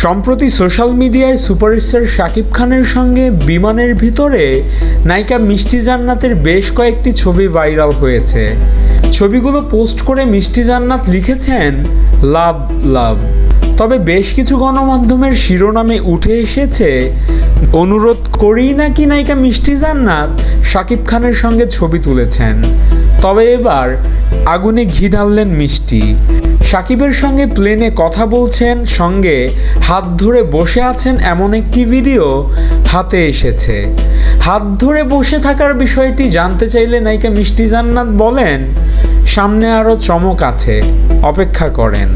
সম্প্রতি সোশ্যাল মিডিয়ায় সুপারস্টার শাকিব খানের সঙ্গে বিমানের ভিতরে নায়িকা মিষ্টি জান্নাতের বেশ কয়েকটি ছবি ভাইরাল হয়েছে। ছবিগুলো পোস্ট করে মিষ্টি জান্নাত লিখেছেন, লাভ লাভ। তবে বেশ কিছু গণমাধ্যমের শিরোনামে উঠে এসেছে, অনুরোধ করেই নাকি নায়িকা মিষ্টি জান্নাত শাকিব খানের সঙ্গে ছবি তুলেছেন? তবে এবার আগুনে ঘি ঢাললেন মিষ্টি। সাকিবের সঙ্গে প্লেনে কথা বলছেন, সঙ্গে হাত ধরে বসে আছেন এমন একটি ভিডিও হাতে এসেছে। হাত ধরে বসে থাকার বিষয়টি জানতে চাইলে নায়িকা মিষ্টি জান্নাত বলেন, সামনে আরও চমক আছে, অপেক্ষা করেন।